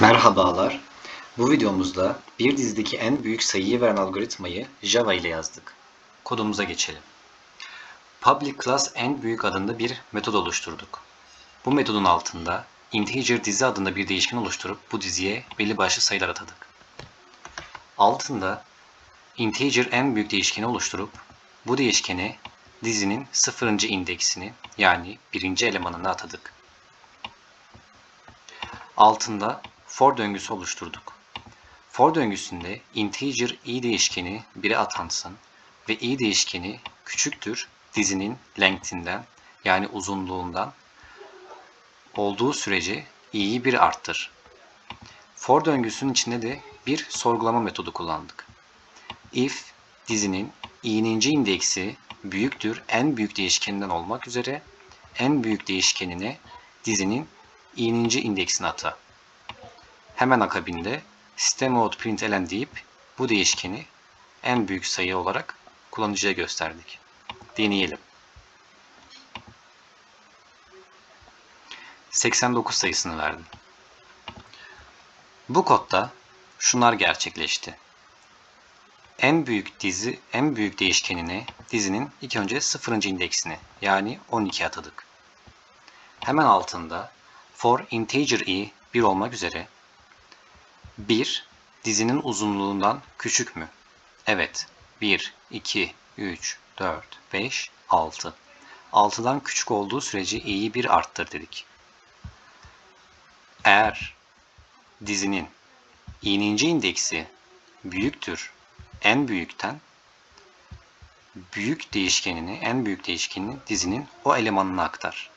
Merhabalar. Bu videomuzda bir dizideki en büyük sayıyı veren algoritmayı Java ile yazdık. Kodumuza geçelim. Public class en büyük adında bir metod oluşturduk. Bu metodun altında integer dizi adında bir değişken oluşturup bu diziye belli başlı sayılar atadık. Altında integer en büyük değişkeni oluşturup bu değişkene dizinin sıfırıncı indeksini yani birinci elemanını atadık. Altında for döngüsü oluşturduk. For döngüsünde integer i değişkeni 1'e atansın ve i değişkeni küçüktür dizinin length'inden yani uzunluğundan olduğu sürece i'yi 1 arttır. For döngüsünün içinde de bir sorgulama metodu kullandık. If dizinin i'ninci indeksi büyüktür en büyük değişkeninden olmak üzere en büyük değişkenine dizinin i'ninci indeksini ata. Hemen akabinde system out println deyip bu değişkeni en büyük sayı olarak kullanıcıya gösterdik. Deneyelim. 89 sayısını verdim. Bu kodda şunlar gerçekleşti. En büyük dizi, en büyük değişkenine dizinin ilk önce 0. indeksini yani 12 atadık. Hemen altında for integer i 1 olmak üzere 1 dizinin uzunluğundan küçük mü? Evet. 1, 2, 3, 4, 5, 6. 6'dan küçük olduğu sürece i'yi 1 arttır dedik. Eğer dizinin i'ninci indeksi büyüktür en büyükten büyük değişkenini, en büyük değişkenini dizinin o elemanına aktar.